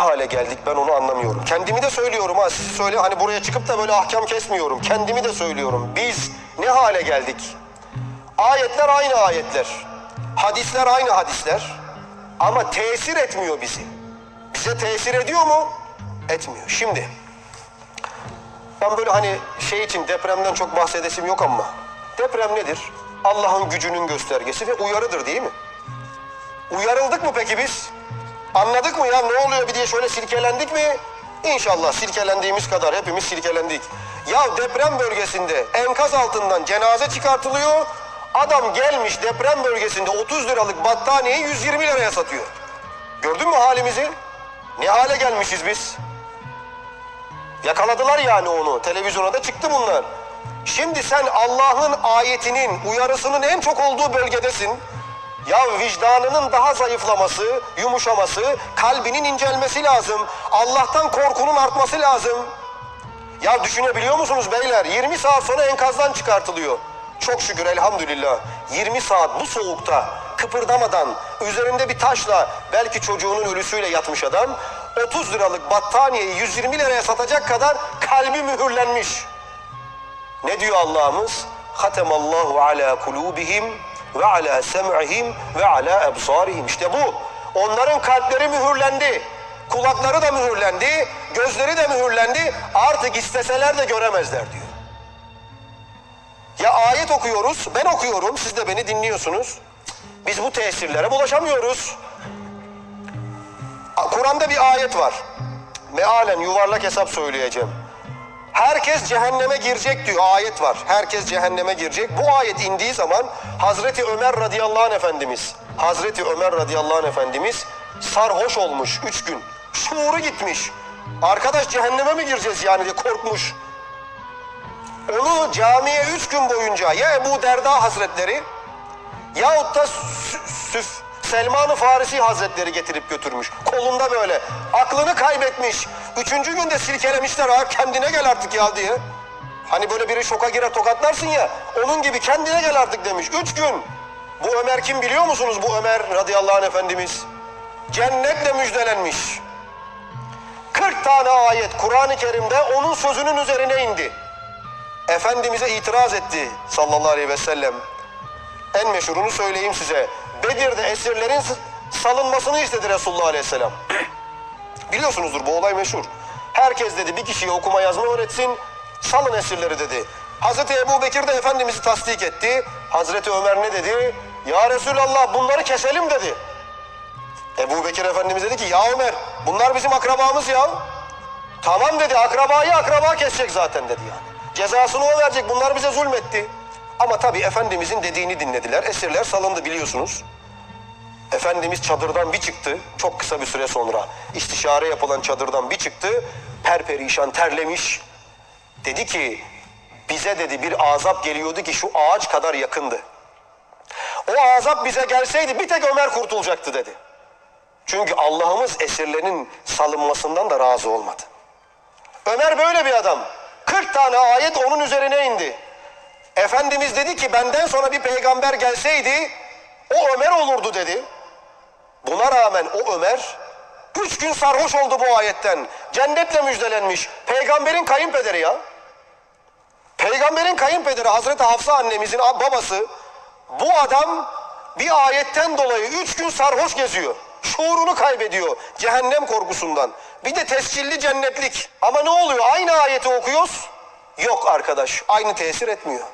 hale geldik ben onu anlamıyorum. Kendimi de söylüyorum ha sizi söyle hani buraya çıkıp da böyle ahkam kesmiyorum. Kendimi de söylüyorum. Biz ne hale geldik? Ayetler aynı ayetler. Hadisler aynı hadisler. Ama tesir etmiyor bizi. Bize tesir ediyor mu? Etmiyor. Şimdi ben böyle hani şey için depremden çok bahsedesim yok ama deprem nedir? Allah'ın gücünün göstergesi ve uyarıdır değil mi? Uyarıldık mı peki biz? Anladık mı ya ne oluyor bir diye şöyle silkelendik mi? İnşallah silkelendiğimiz kadar hepimiz silkelendik. Ya deprem bölgesinde enkaz altından cenaze çıkartılıyor. Adam gelmiş deprem bölgesinde 30 liralık battaniyeyi 120 liraya satıyor. Gördün mü halimizi? Ne hale gelmişiz biz? Yakaladılar yani onu. Televizyona da çıktı bunlar. Şimdi sen Allah'ın ayetinin, uyarısının en çok olduğu bölgedesin. Ya vicdanının daha zayıflaması, yumuşaması, kalbinin incelmesi lazım. Allah'tan korkunun artması lazım. Ya düşünebiliyor musunuz beyler? 20 saat sonra enkazdan çıkartılıyor. Çok şükür elhamdülillah. 20 saat bu soğukta kıpırdamadan üzerinde bir taşla belki çocuğunun ölüsüyle yatmış adam 30 liralık battaniyeyi 120 liraya satacak kadar kalbi mühürlenmiş. Ne diyor Allah'ımız? Hatemallahu ala kulubihim ve ala sem'ihim ve ala ebsarihim. İşte bu. Onların kalpleri mühürlendi. Kulakları da mühürlendi. Gözleri de mühürlendi. Artık isteseler de göremezler diyor. Ya ayet okuyoruz, ben okuyorum, siz de beni dinliyorsunuz. Biz bu tesirlere bulaşamıyoruz. Kur'an'da bir ayet var. Mealen yuvarlak hesap söyleyeceğim. Herkes cehenneme girecek diyor ayet var. Herkes cehenneme girecek. Bu ayet indiği zaman Hazreti Ömer radıyallahu anh efendimiz, Hazreti Ömer radıyallahu anh efendimiz sarhoş olmuş üç gün. Şuuru gitmiş. Arkadaş cehenneme mi gireceğiz yani diye korkmuş. Onu camiye üç gün boyunca ya Ebu Derda Hazretleri yahut da Sü- Süf Selman-ı Farisi Hazretleri getirip götürmüş. Kolunda böyle. Aklını kaybetmiş. Üçüncü günde silkelemişler ha kendine gel artık ya diye. Hani böyle biri şoka girer tokatlarsın ya. Onun gibi kendine gel artık demiş. Üç gün. Bu Ömer kim biliyor musunuz? Bu Ömer radıyallahu anh efendimiz. Cennetle müjdelenmiş. 40 tane ayet Kur'an-ı Kerim'de onun sözünün üzerine indi. Efendimiz'e itiraz etti sallallahu aleyhi ve sellem. En meşhurunu söyleyeyim size. Bedir'de esirlerin salınmasını istedi Resulullah aleyhisselam. Biliyorsunuzdur bu olay meşhur. Herkes dedi bir kişiye okuma yazma öğretsin, salın esirleri dedi. Hazreti Ebu Bekir de Efendimiz'i tasdik etti. Hazreti Ömer ne dedi? Ya Resulallah bunları keselim dedi. Ebu Bekir Efendimiz dedi ki ya Ömer bunlar bizim akrabamız ya. Tamam dedi akrabayı akraba kesecek zaten dedi yani. Cezasını o verecek bunlar bize zulmetti. Ama tabii Efendimizin dediğini dinlediler. Esirler salındı biliyorsunuz. Efendimiz çadırdan bir çıktı çok kısa bir süre sonra. istişare yapılan çadırdan bir çıktı. Perperişan terlemiş. Dedi ki bize dedi bir azap geliyordu ki şu ağaç kadar yakındı. O azap bize gelseydi bir tek Ömer kurtulacaktı dedi. Çünkü Allah'ımız esirlerin salınmasından da razı olmadı. Ömer böyle bir adam. 40 tane ayet onun üzerine indi. Efendimiz dedi ki benden sonra bir peygamber gelseydi o Ömer olurdu dedi. Buna rağmen o Ömer üç gün sarhoş oldu bu ayetten. Cennetle müjdelenmiş. Peygamberin kayınpederi ya. Peygamberin kayınpederi Hazreti Hafsa annemizin babası bu adam bir ayetten dolayı üç gün sarhoş geziyor. Şuurunu kaybediyor cehennem korkusundan. Bir de tescilli cennetlik. Ama ne oluyor? Aynı ayeti okuyoruz. Yok arkadaş aynı tesir etmiyor.